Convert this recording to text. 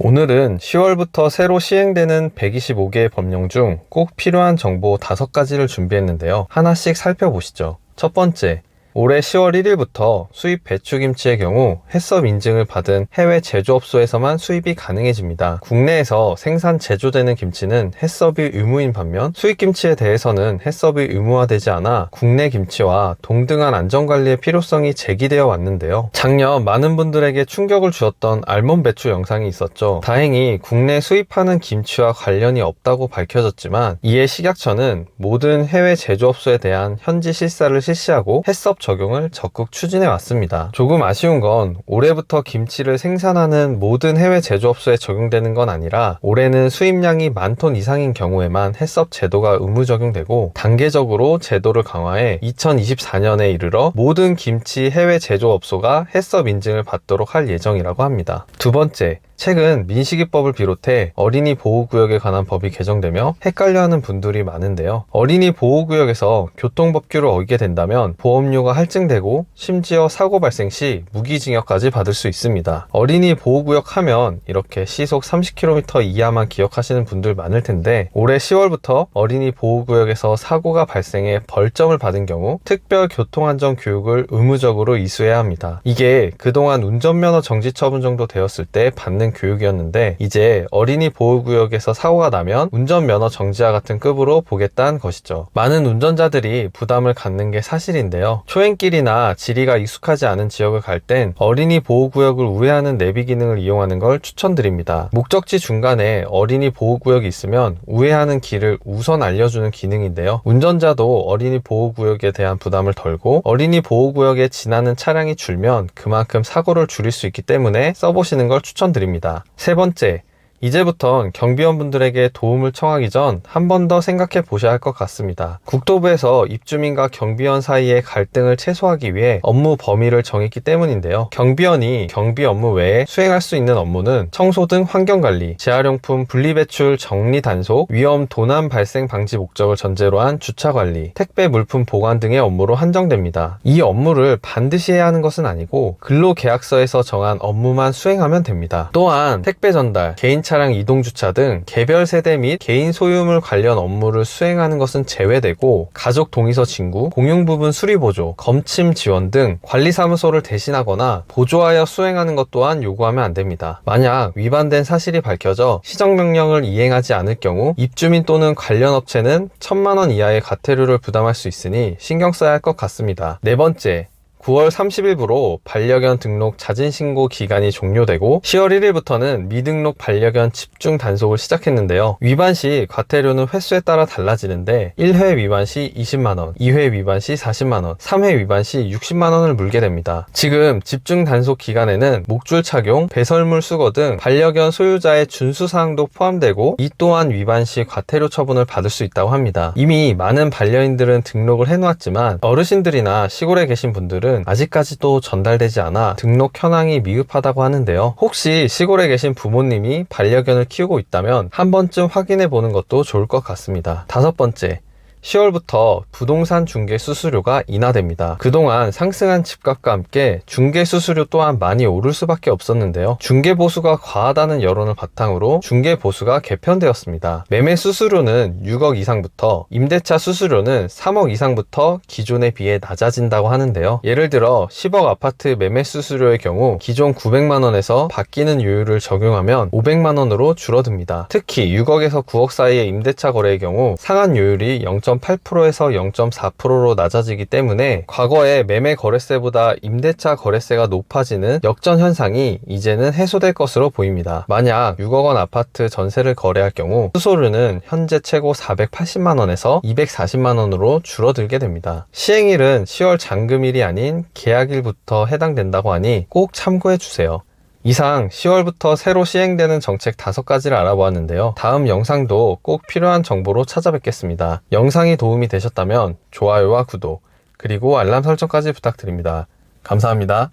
오늘은 10월부터 새로 시행되는 125개의 법령 중 꼭 필요한 정보 5가지를 준비했는데요. 하나씩 살펴보시죠. 첫 번째, 올해 10월 1일부터 수입 배추김치의 경우 해썹 인증을 받은 해외 제조업소에서만 수입이 가능해집니다. 국내에서 생산 제조되는 김치는 해썹이 의무인 반면 수입 김치에 대해서는 해썹이 의무화되지 않아 국내 김치와 동등한 안전관리의 필요성이 제기되어 왔는데요. 작년 많은 분들에게 충격을 주었던 알몬 배추 영상이 있었죠. 다행히 국내 수입하는 김치와 관련이 없다고 밝혀졌지만 이에 식약처는 모든 해외 제조업소에 대한 현지 실사를 실시하고 해썹 적용을 적극 추진해 왔습니다. 조금 아쉬운 건 올해부터 김치를 생산하는 모든 해외 제조업소에 적용되는 건 아니라 올해는 수입량이 만 톤 이상인 경우에만 해썹 제도가 의무 적용되고 단계적으로 제도를 강화해 2024년에 이르러 모든 김치 해외 제조업소가 해썹 인증을 받도록 할 예정이라고 합니다. 두 번째, 최근 민식이법을 비롯해 어린이 보호구역에 관한 법이 개정되며 헷갈려하는 분들이 많은데요. 어린이 보호구역에서 교통법규를 어기게 된다면 보험료가 할증되고 심지어 사고 발생 시 무기징역까지 받을 수 있습니다. 어린이 보호구역 하면 이렇게 시속 30km 이하만 기억하시는 분들 많을 텐데 올해 10월부터 어린이 보호구역에서 사고가 발생해 벌점을 받은 경우 특별 교통안전 교육을 의무적으로 이수해야 합니다. 이게 그동안 운전면허 정지 처분 정도 되었을 때 받는 교육이었는데 이제 어린이 보호구역에서 사고가 나면 운전면허 정지와 같은 급으로 보겠다는 것이죠. 많은 운전자들이 부담을 갖는 게 사실인데요. 초행길이나 지리가 익숙하지 않은 지역을 갈 땐 어린이 보호구역을 우회하는 내비 기능을 이용하는 걸 추천드립니다. 목적지 중간에 어린이 보호구역이 있으면 우회하는 길을 우선 알려주는 기능인데요. 운전자도 어린이 보호구역에 대한 부담을 덜고 어린이 보호구역에 지나는 차량이 줄면 그만큼 사고를 줄일 수 있기 때문에 써보시는 걸 추천드립니다. 세 번째, 이제부턴 경비원분들에게 도움을 청하기 전 한 번 더 생각해 보셔야 할 것 같습니다. 국토부에서 입주민과 경비원 사이의 갈등을 최소화하기 위해 업무 범위를 정했기 때문인데요. 경비원이 경비 업무 외에 수행할 수 있는 업무는 청소 등 환경관리, 재활용품 분리배출 정리 단속, 위험 도난 발생 방지 목적을 전제로 한 주차 관리, 택배 물품 보관 등의 업무로 한정됩니다. 이 업무를 반드시 해야 하는 것은 아니고 근로계약서에서 정한 업무만 수행하면 됩니다. 또한 택배 전달, 개인 차량 이동 주차 등 개별 세대 및 개인 소유물 관련 업무를 수행하는 것은 제외되고 가족 동의서 진구, 공용 부분 수리 보조, 검침 지원 등 관리사무소를 대신하거나 보조하여 수행하는 것 또한 요구하면 안 됩니다. 만약 위반된 사실이 밝혀져 시정명령을 이행하지 않을 경우 입주민 또는 관련 업체는 천만 원 이하의 과태료를 부담할 수 있으니 신경 써야 할 것 같습니다. 네 번째, 9월 30일부로 반려견 등록 자진 신고 기간이 종료되고 10월 1일부터는 미등록 반려견 집중 단속을 시작했는데요. 위반 시 과태료는 횟수에 따라 달라지는데 1회 위반 시 20만 원, 2회 위반 시 40만 원, 3회 위반 시 60만 원을 물게 됩니다. 지금 집중 단속 기간에는 목줄 착용, 배설물 수거 등 반려견 소유자의 준수 사항도 포함되고 이 또한 위반 시 과태료 처분을 받을 수 있다고 합니다. 이미 많은 반려인들은 등록을 해놓았지만 어르신들이나 시골에 계신 분 들은 아직까지도 전달되지 않아 등록 현황이 미흡하다고 하는데요. 혹시 시골에 계신 부모님이 반려견을 키우고 있다면 한 번쯤 확인해 보는 것도 좋을 것 같습니다. 다섯 번째, 10월부터 부동산 중개 수수료가 인하됩니다. 그동안 상승한 집값과 함께 중개 수수료 또한 많이 오를 수밖에 없었는데요. 중개 보수가 과하다는 여론을 바탕으로 중개 보수가 개편되었습니다. 매매 수수료는 6억 이상부터 임대차 수수료는 3억 이상부터 기존에 비해 낮아진다고 하는데요. 예를 들어 10억 아파트 매매 수수료의 경우 기존 900만 원에서 바뀌는 요율을 적용하면 500만 원으로 줄어듭니다. 특히 6억에서 9억 사이의 임대차 거래의 경우 상한 요율이 0. 0.8%에서 0.4%로 낮아지기 때문에 과거에 매매 거래세보다 임대차 거래세가 높아지는 역전 현상이 이제는 해소될 것으로 보입니다. 만약 6억 원 아파트 전세를 거래할 경우 수수료는 현재 최고 480만 원에서 240만 원으로 줄어들게 됩니다. 시행일은 10월 잔금일이 아닌 계약일부터 해당된다고 하니 꼭 참고해 주세요. 이상 10월부터 새로 시행되는 정책 5가지를 알아보았는데요. 다음 영상도 꼭 필요한 정보로 찾아뵙겠습니다. 영상이 도움이 되셨다면 좋아요와 구독, 그리고 알람 설정까지 부탁드립니다. 감사합니다.